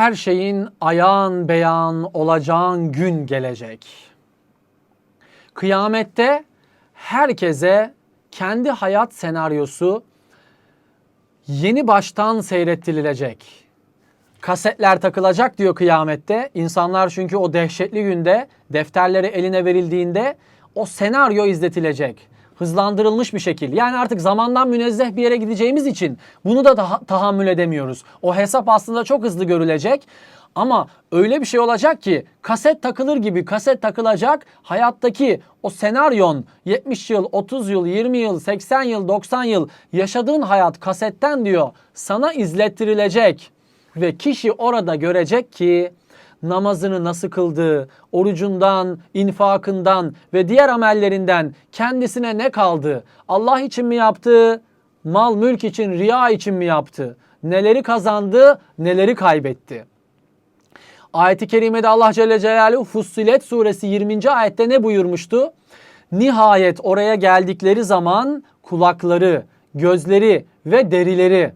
her şeyin ayan beyan olacağın gün gelecek. Kıyamette herkese kendi hayat senaryosu yeni baştan seyrettirilecek. Kasetler takılacak diyor kıyamette. İnsanlar çünkü o dehşetli günde defterleri eline verildiğinde o senaryo izletilecek. Hızlandırılmış bir şekil. Yani artık zamandan münezzeh bir yere gideceğimiz için bunu da taha- tahammül edemiyoruz. O hesap aslında çok hızlı görülecek. Ama öyle bir şey olacak ki kaset takılır gibi kaset takılacak. Hayattaki o senaryon 70 yıl, 30 yıl, 20 yıl, 80 yıl, 90 yıl yaşadığın hayat kasetten diyor sana izlettirilecek. Ve kişi orada görecek ki namazını nasıl kıldığı, orucundan, infakından ve diğer amellerinden kendisine ne kaldı? Allah için mi yaptı? Mal mülk için, riya için mi yaptı? Neleri kazandı, neleri kaybetti? Ayet-i kerimede Allah Celle Celaluhu Fussilet suresi 20. ayette ne buyurmuştu? Nihayet oraya geldikleri zaman kulakları, gözleri ve derileri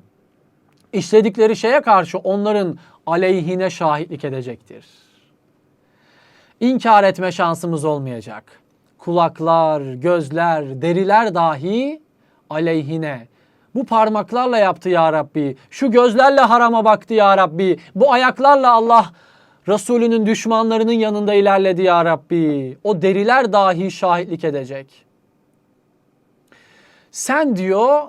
işledikleri şeye karşı onların aleyhine şahitlik edecektir. İnkar etme şansımız olmayacak. Kulaklar, gözler, deriler dahi aleyhine. Bu parmaklarla yaptı ya Rabbi. Şu gözlerle harama baktı ya Rabbi. Bu ayaklarla Allah Resulünün düşmanlarının yanında ilerledi ya Rabbi. O deriler dahi şahitlik edecek. Sen diyor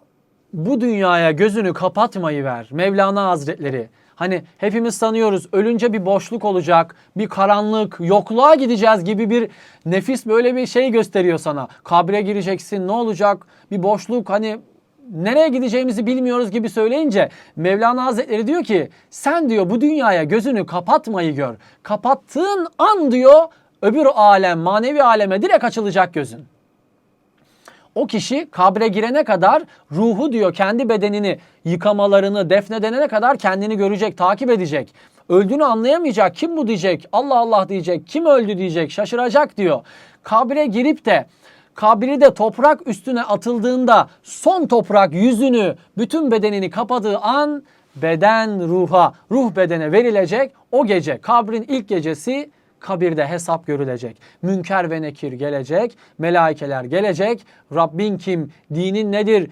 bu dünyaya gözünü kapatmayı ver Mevlana Hazretleri. Hani hepimiz sanıyoruz ölünce bir boşluk olacak, bir karanlık, yokluğa gideceğiz gibi bir nefis böyle bir şey gösteriyor sana. Kabre gireceksin ne olacak bir boşluk hani nereye gideceğimizi bilmiyoruz gibi söyleyince Mevlana Hazretleri diyor ki sen diyor bu dünyaya gözünü kapatmayı gör. Kapattığın an diyor öbür alem manevi aleme direkt açılacak gözün. O kişi kabre girene kadar ruhu diyor kendi bedenini yıkamalarını defnedene kadar kendini görecek, takip edecek. Öldüğünü anlayamayacak. Kim bu diyecek? Allah Allah diyecek. Kim öldü diyecek. Şaşıracak diyor. Kabre girip de kabri de toprak üstüne atıldığında son toprak yüzünü, bütün bedenini kapadığı an beden ruha, ruh bedene verilecek. O gece kabrin ilk gecesi kabirde hesap görülecek. Münker ve nekir gelecek, melaikeler gelecek. Rabbin kim, dinin nedir?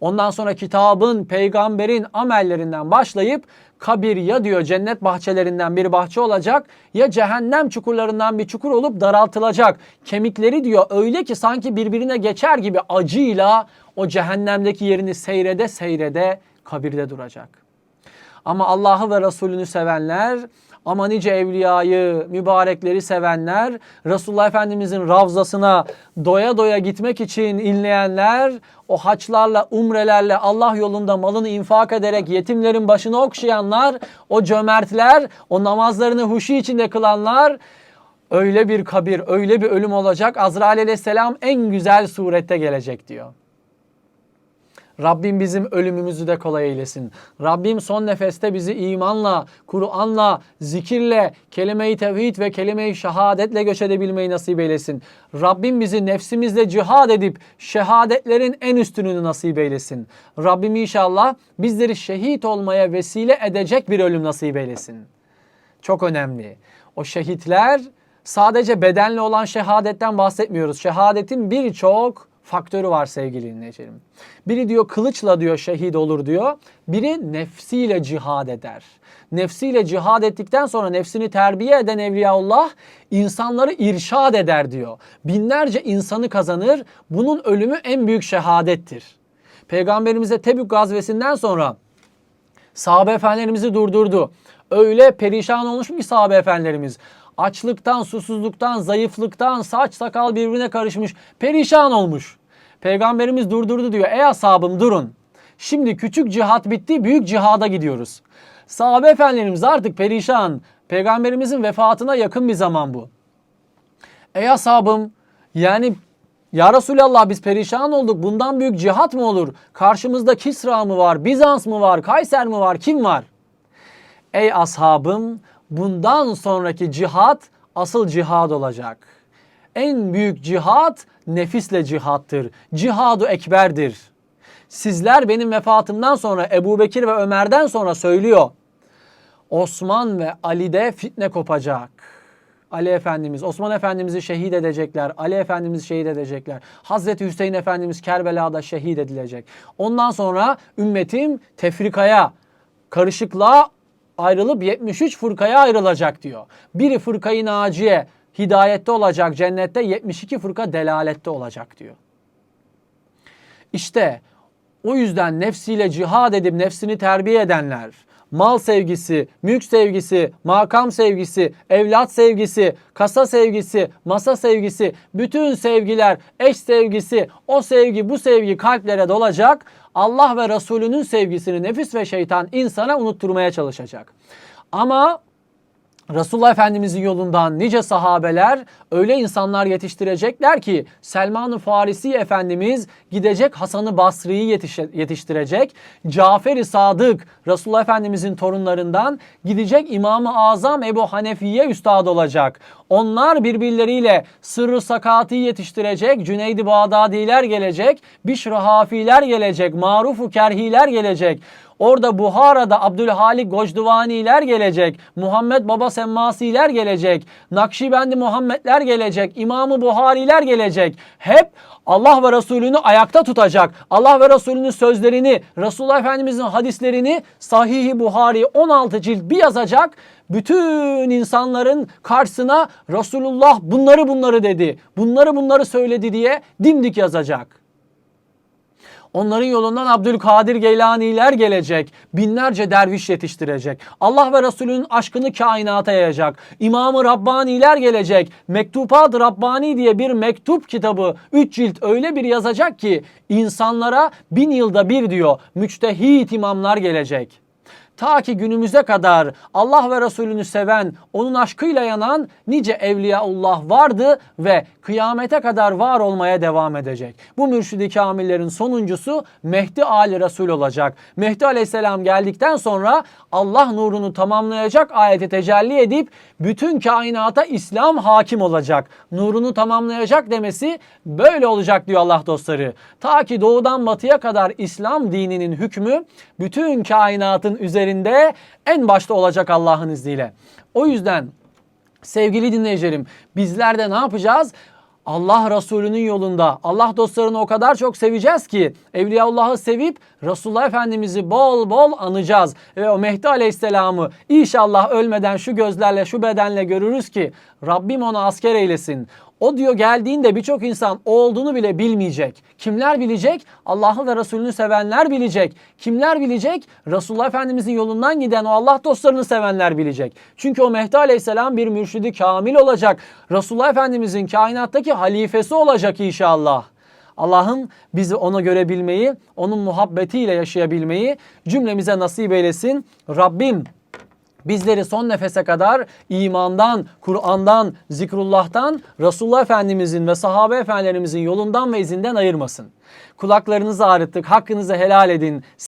Ondan sonra kitabın, peygamberin amellerinden başlayıp kabir ya diyor cennet bahçelerinden bir bahçe olacak ya cehennem çukurlarından bir çukur olup daraltılacak. Kemikleri diyor öyle ki sanki birbirine geçer gibi acıyla o cehennemdeki yerini seyrede seyrede kabirde duracak. Ama Allah'ı ve Resulünü sevenler, ama nice evliyayı, mübarekleri sevenler, Resulullah Efendimizin ravzasına doya doya gitmek için inleyenler, o haçlarla, umrelerle Allah yolunda malını infak ederek yetimlerin başını okşayanlar, o cömertler, o namazlarını huşu içinde kılanlar, öyle bir kabir, öyle bir ölüm olacak. Azrail aleyhisselam en güzel surette gelecek diyor. Rabbim bizim ölümümüzü de kolay eylesin. Rabbim son nefeste bizi imanla, Kur'an'la, zikirle, kelime-i tevhid ve kelime-i şehadetle göç edebilmeyi nasip eylesin. Rabbim bizi nefsimizle cihad edip şehadetlerin en üstününü nasip eylesin. Rabbim inşallah bizleri şehit olmaya vesile edecek bir ölüm nasip eylesin. Çok önemli. O şehitler sadece bedenle olan şehadetten bahsetmiyoruz. Şehadetin birçok faktörü var sevgili dinleyicilerim. Biri diyor kılıçla diyor şehit olur diyor. Biri nefsiyle cihad eder. Nefsiyle cihad ettikten sonra nefsini terbiye eden Evliyaullah insanları irşad eder diyor. Binlerce insanı kazanır. Bunun ölümü en büyük şehadettir. Peygamberimize Tebük gazvesinden sonra sahabe efendilerimizi durdurdu. Öyle perişan olmuş mu ki sahabe efendilerimiz? Açlıktan, susuzluktan, zayıflıktan, saç sakal birbirine karışmış, perişan olmuş. Peygamberimiz durdurdu diyor. Ey ashabım durun. Şimdi küçük cihat bitti, büyük cihada gidiyoruz. Sahabe efendilerimiz artık perişan. Peygamberimizin vefatına yakın bir zaman bu. Ey ashabım yani ya Resulallah biz perişan olduk. Bundan büyük cihat mı olur? Karşımızda Kisra mı var? Bizans mı var? Kayser mi var? Kim var? Ey ashabım bundan sonraki cihat asıl cihad olacak. En büyük cihat nefisle cihattır. Cihadu ekberdir. Sizler benim vefatımdan sonra Ebu Bekir ve Ömer'den sonra söylüyor. Osman ve Ali'de fitne kopacak. Ali Efendimiz, Osman Efendimiz'i şehit edecekler. Ali Efendimiz'i şehit edecekler. Hazreti Hüseyin Efendimiz Kerbela'da şehit edilecek. Ondan sonra ümmetim tefrikaya, karışıklığa ayrılıp 73 fırkaya ayrılacak diyor. Biri fırkayı naciye, hidayette olacak cennette, 72 fırka delalette olacak diyor. İşte o yüzden nefsiyle cihad edip nefsini terbiye edenler, mal sevgisi, mülk sevgisi, makam sevgisi, evlat sevgisi, kasa sevgisi, masa sevgisi, bütün sevgiler, eş sevgisi, o sevgi, bu sevgi kalplere dolacak. Allah ve Resulünün sevgisini nefis ve şeytan insana unutturmaya çalışacak. Ama Resulullah Efendimizin yolundan nice sahabeler öyle insanlar yetiştirecekler ki Selman-ı Farisi Efendimiz gidecek Hasan-ı Basri'yi yetiş- yetiştirecek. Cafer-i Sadık Resulullah Efendimizin torunlarından gidecek İmam-ı Azam Ebu Hanefi'ye üstad olacak. Onlar birbirleriyle Sırrı Sakat'ı yetiştirecek. Cüneyd-i Bağdadiler gelecek. Bişr-i Hafiler gelecek. Maruf-u Kerhiler gelecek. Orada Buhara'da Abdülhalik Gocduvaniler gelecek. Muhammed Baba Semmasiler gelecek. Nakşibendi Muhammedler gelecek. İmamı Buhariler gelecek. Hep Allah ve Resulünü ayakta tutacak. Allah ve Resulünün sözlerini, Resulullah Efendimizin hadislerini Sahih-i Buhari 16 cilt bir yazacak. Bütün insanların karşısına Resulullah bunları bunları dedi. Bunları bunları söyledi diye dimdik yazacak. Onların yolundan Abdülkadir Geylaniler gelecek. Binlerce derviş yetiştirecek. Allah ve Resulünün aşkını kainata yayacak. İmam-ı Rabbaniler gelecek. Mektubat Rabbani diye bir mektup kitabı 3 cilt öyle bir yazacak ki insanlara bin yılda bir diyor müçtehit imamlar gelecek. Ta ki günümüze kadar Allah ve Resulünü seven, onun aşkıyla yanan nice evliyaullah vardı ve kıyamete kadar var olmaya devam edecek. Bu mürşidi kamillerin sonuncusu Mehdi Ali Resul olacak. Mehdi Aleyhisselam geldikten sonra Allah nurunu tamamlayacak ayeti tecelli edip bütün kainata İslam hakim olacak. Nurunu tamamlayacak demesi böyle olacak diyor Allah dostları. Ta ki doğudan batıya kadar İslam dininin hükmü bütün kainatın üzerinde en başta olacak Allah'ın izniyle. O yüzden sevgili dinleyicilerim bizler de ne yapacağız? Allah Resulü'nün yolunda Allah dostlarını o kadar çok seveceğiz ki Evliyaullah'ı sevip Resulullah Efendimiz'i bol bol anacağız. Ve o Mehdi Aleyhisselam'ı inşallah ölmeden şu gözlerle şu bedenle görürüz ki Rabbim onu asker eylesin. O diyor geldiğinde birçok insan o olduğunu bile bilmeyecek. Kimler bilecek? Allah'ı ve Resulünü sevenler bilecek. Kimler bilecek? Resulullah Efendimizin yolundan giden o Allah dostlarını sevenler bilecek. Çünkü o Mehdi Aleyhisselam bir mürşidi kamil olacak. Resulullah Efendimizin kainattaki halifesi olacak inşallah. Allah'ım bizi ona görebilmeyi, onun muhabbetiyle yaşayabilmeyi cümlemize nasip eylesin. Rabbim Bizleri son nefese kadar imandan, Kur'an'dan, zikrullah'tan, Resulullah Efendimizin ve sahabe efendilerimizin yolundan ve izinden ayırmasın. Kulaklarınızı ağrıttık, hakkınızı helal edin.